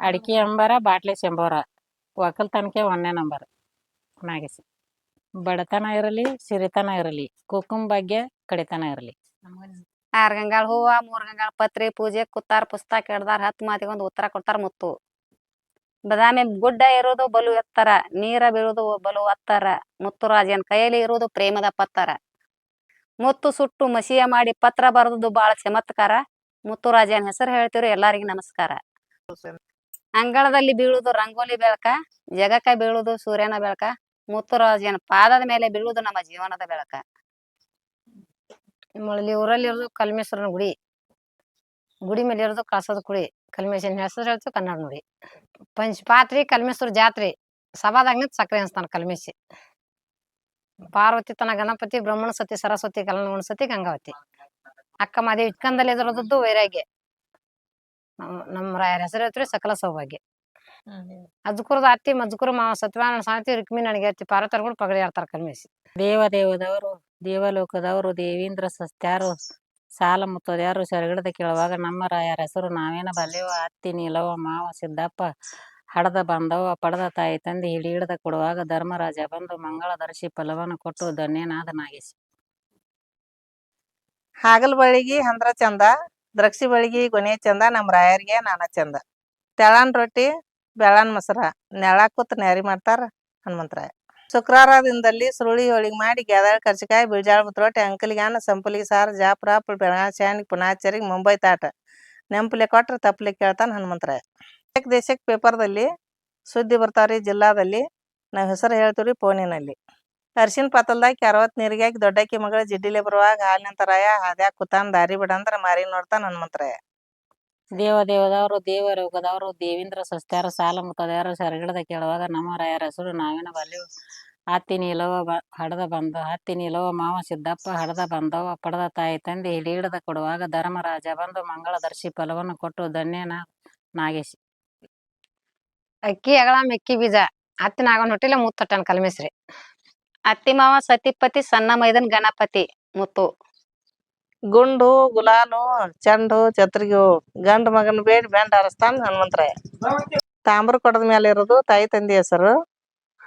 ಅಡಿಕೆ ಅಂಬಾರ, ಬಾಟ್ಲಿ ಶಂಬೋರ ಒಕ್ಕಲ್ತನಕ್ಕೆ ಒಂದನೇ ನಂಬರ್. ನಾಗೇಶ್. ಬಡತನ ಇರಲಿ, ಸಿರಿತನ ಇರಲಿ ಕುಕುಂ ಬಗ್ಗೆ ಕಡಿತನ ಇರಲಿ. ಆರ್ ಗಂಗಾಳ ಹೂವ, ಮೂರ್ ಗಂಗಾಳ ಪತ್ರಿ, ಪೂಜೆ, ಕೂತಾರ, ಪುಸ್ತಕ ಹಿಡ್ದಾರ ಹತ್ ಮಾತಿಗೆ ಒಂದು ಉತ್ತರ ಕೊಡ್ತಾರ ಮುತ್ತು. ಬದಾಮಿ ಗುಡ್ಡ ಇರೋದು ಬಲು ಎತ್ತರ, ನೀರ ಬೀಳುದು ಬಲು ಒತ್ತರ ಮುತ್ತು ರಾಜನ್ ಕೈಯಲ್ಲಿ ಇರೋದು ಪ್ರೇಮದ ಪತ್ತರ. ಮುತ್ತು ಸುಟ್ಟು ಮಸಿಯ ಮಾಡಿ ಪತ್ರ ಬರೋದು ಬಾಳ ಚಮತ್ಕಾರ. ಮುತ್ತು ರಾಜನ್ ಹೆಸರು ಹೇಳ್ತಿರೋ ಎಲ್ಲರಿಗೂ ನಮಸ್ಕಾರ. ಅಂಗಳದಲ್ಲಿ ಬೀಳುದು ರಂಗೋಲಿ ಬೆಳಕ, ಜಗಕ್ಕ ಬೀಳುದು ಸೂರ್ಯನ ಬೆಳಕ ಮುತ್ತುರಾಜನ ಪಾದದ ಮೇಲೆ ಬೀಳುದು ನಮ್ಮ ಜೀವನದ ಬೆಳಕ. ಇಲ್ಲಿ ಊರಲ್ಲಿ ಇರೋದು ಕಲ್ಮೇಶ್ವರನ ಗುಡಿ. ಗುಡಿ ಮೇಲೆ ಇರೋದು ಕಳಸದ ಕುಡಿ ಕಲ್ಮೇಶ್ವರನ ಹೆಸರು ಹೇಳ್ತು ಕನ್ನಡ ನುಡಿ. ಪಂಚಪಾತ್ರಿ, ಕಲ್ಮೇಶ್ವರ ಜಾತ್ರೆ. ಸಭಾದಾಗ ಸಕ್ರೆ ಅನ್ಸ್ತಾನ ಕಲ್ಮೇಶಿ. ಪಾರ್ವತಿ ತನ ಗಣಪತಿ ಬ್ರಹ್ಮಣ ಸತಿ, ಸರಸ್ವತಿ, ಕಲ್ಯಾಣ ಸತಿ ಗಂಗಾವತಿ. ಅಕ್ಕ ಮಾದೇವಿ ಇಟ್ಕಂದಲ್ಲಿ ಎದುರದ್ದು ವೈರಾಗ್ಯ. ನಮ್ಮ ರಾಯರ ಹೆಸರು ಐತ್ರಿ ಸಕಲ ಸೌಭಾಗ್ಯ. ಅಜ್ಕುರದ ಅತ್ತಿ ಮಜ್ಕುರ ಮಾವ ಸತ್ಯವಾನ ಸಾತಿ ನನಗೆ ಅತ್ತಿ ಪಾರ ಕೂಡ ಪಗಡಿ ಆಡ್ತಾರ ಕಲ್ಮೇಸಿ ದೇವ ದೇವದವರು ದೇವಲೋಕದವರು ದೇವೇಂದ್ರ ಸಸ್ತ್ಯಾರು ಸಾಲ ಮುತ್ತೋದ್ಯಾರು ಸರಗಡದ ಕೇಳುವಾಗ ನಮ್ಮ ರಾಯರ ಹೆಸರು ನಾವೇನ ಬಲ್ಲೆವ ಅತ್ತಿ ನೀಲವ ಮಾವ ಸಿದ್ದಪ್ಪ ಹಡದ ಬಂದವ ಪಡದ ತಾಯಿ ತಂದೆ ಹಿಡಿ ಹಿಡದ ಕೊಡುವಾಗ ಧರ್ಮರಾಜ ಬಂದು ಮಂಗಳ ದರ್ಶಿ ಫಲವನ್ನು ಕೊಟ್ಟು ಧನ್ಯನಾದ ನಾಗೇಶ್. ಹಾಗಲ್ ಬಳಿಗೆ ಹಂದ್ರ ಚಂದ. ದ್ರಕ್ಷಿ ಬಳ್ಗಿ ಗೊನೆ ಚಂದ ನಮ್ಮ ರಾಯರಿಗೆ ನಾನ ಚಂದ. ತೆಳನ್ ರೊಟ್ಟಿ, ಬೆಳನ್ ಮೊಸರ, ನೆಳ ಕೂತ್ ನ್ಯಾರಿ ಮಾಡ್ತಾರ ಹನುಮಂತರಾಯ ಶುಕ್ರವಾರ ದಿನದಲ್ಲಿ ಸುರುಳಿ ಹೋಳಿಗೆ ಮಾಡಿ ಗೆದಳ ಕರ್ಚಿಕಾಯಿ ಬಿಳ್ಜಾಳ ರೊಟ್ಟಿ ಅಂಕಲಿಗಾನ ಸಂಪಲಿಗೆ ಸಾರು, ಜಾಪುರ ಬೆಳಗಾವಿ ಶಾಣಿ ಪುನಾಚರಿಗೆ ಮುಂಬೈ ತಾಟ ನೆಂಪಲೆ ಕೊಟ್ರ ತಪ್ಪಲೆ ಕೇಳ್ತಾನ ಹನುಮಂತರಾಯ ದೇಶಕ್ಕೆ ಪೇಪರ್ದಲ್ಲಿ ಸುದ್ದಿ ಬರ್ತಾವ್ರಿ ಜಿಲ್ಲಾದಲ್ಲಿ ನಾವ್ ಹೆಸರು ಹೇಳ್ತೀವ್ರಿ ಫೋನಿನಲ್ಲಿ ಅರ್ಶಿನ ಪಾತಲ್ದಾಗ ಅರವತ್ ನೀರಿಗೆ ಹಾಕಿ ದೊಡ್ಡಕ್ಕಿ ಮಗಳ ಜಿಡ್ಡಿಲೆ ಬರುವಾಗ ಹಾಲಿನಂತರಾಯ ರಾಯ ಹಾದ್ಯಾಗ ಕುತಾನ್ ದಾರಿ ಬಿಡ ಅಂದ್ರ ಮಾರಿ ನೋಡ್ತಾನ ಹನುಮಂತರಾಯ ದೇವ ದೇವದವರು ದೇವಲೋಕದವರು ದೇವೇಂದ್ರ ಸಸ್ತ್ಯಾರ ಸಾಲ ಮುತ್ತದ್ಯಾರು ಸರಗಿಡದ ಕೇಳುವಾಗ ನಮ್ಮ ರಾಯರ ಹೆಸರು ನಾವೇನ ಬಲ್ಲೆವು ಹತ್ತಿ ನೀಲವ ಬ ಹಡದ ಬಂದ ಹತ್ತಿ ನೀಲವ ಮಾವ ಸಿದ್ದಪ್ಪ ಹಡದ ಬಂದವ ಪಡದ ತಾಯಿ ತಂದೆ ಹಿಡಿ ಹಿಡದ ಕೊಡುವಾಗ ಧರ್ಮರಾಜ ಬಂದು ಮಂಗಳ ದರ್ಶಿ ಫಲವನ್ನು ಕೊಟ್ಟು ಧನ್ಯನ ನಾಗೇಶಿ. ಅಕ್ಕಿ ಅಗಳ ಮೆಕ್ಕಿ ಬೀಜ ಹತ್ತಿನ ಆಗೋನ್ ಹೊಟ್ಟಿಲ್ಲ ಮುತ್ತಟ್ಟನ್ ಕಲ್ಮೇಶ್ರಿ. ಅತ್ತಿ ಮಾವ ಸತಿಪತಿ ಸಣ್ಣ ಮೈದನ್ ಗಣಪತಿ ಮುತ್ತು. ಗುಂಡು ಗುಲಾಲು ಚೆಂಡು ಛತ್ರಿಗಿ ಹೂ ಗಂಡ ಮಗನ ಬೇಡಿ ಬೆಂಡ ಹರಸ್ತಾನ ಹನುಮಂತರಾಯ ತಾಮ್ರ ಕೊಡದ ಮೇಲೆ ಇರೋದು ತಾಯಿ ತಂದೆ ಹೆಸರು.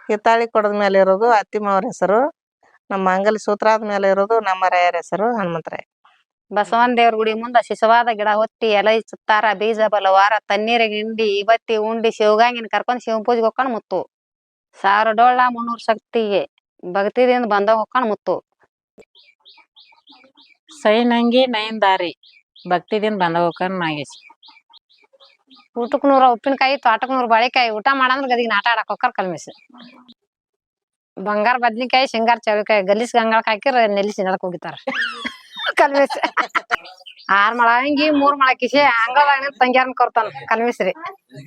ಹಿತ್ತಾಳಿ ಕೊಡದ ಮೇಲೆ ಇರೋದು ಅತ್ತಿ ಮಾವರ ಹೆಸರು. ನಮ್ಮ ಮಂಗಲಿ ಸೂತ್ರಾದ ಮೇಲೆ ಇರೋದು ನಮ್ಮ ರಾಯರ ಹೆಸರು ಹನುಮಂತರಾಯ ಬಸವನ ದೇವ್ರ ಗುಡಿ ಮುಂದ ಶಿಶವಾದ ಗಿಡ ಹೊತ್ತಿ ಎಲೈ ಸುತ್ತಾರ ಬೀಜ ಬಲವಾರ ತಣ್ಣೀರಿಗೆ ಗಿಂಡಿ ಇವತ್ತಿ ಉಂಡಿ ಶಿವಗಂಗಿನ ಕರ್ಕೊಂಡ್ ಶಿವ ಪೂಜೆಗೆ ಹೊಕ್ಕೊಂಡ್ ಮುತ್ತು. ಸಾವಿರ ಡೋಳ ಮುನ್ನೂರ್ ಶಕ್ತಿಗೆ. ಭಕ್ತಿದಿಂದ ಬಂದ ಹೊಕ್ಕಣ ಮುತ್ತು. ಸೈನಂಗಿ ನೈನ್ ದಾರಿ ಭಕ್ತಿದಿಂದ ಬಂದ ಹೋಗ್ಕನ್ ನಾಗೇಶ್. ಊಟಕ್ ನೂರ ಉಪ್ಪಿನಕಾಯಿ ತೋಟಕ್ ನೂರ ಬಾಳೆಕಾಯಿ ಊಟ ಮಾಡಂದ್ರ ಗದಿಗೆ ಆಟ ಆಡಕ್ ಹೋಗ್ತಾರ ಕಲ್ಮಿಸ್ ಬಂಗಾರ ಬದ್ನಿಕಾಯಿ ಶೇಂಗಾರ ಚೌಳಿಕಾಯಿ ಗಲೀಸ್ ಗಂಗಾಳಕ್ ಹಾಕಿರ ನೆಲ್ಲಿಸಿ ನಡಕ್ ಹೋಗಿತಾರ. ಕಲ್ಮೇಶ್. ಆರ್ ಮಳ ಹಂಗಿ ಮೂರ್ ಮಳ ಕಿಸಿ ಹಂಗ ತಂಗ್ಯಾರನ್ ಕೊರ್ತಾನ ಕಲ್ಮೇಶ್ರಿ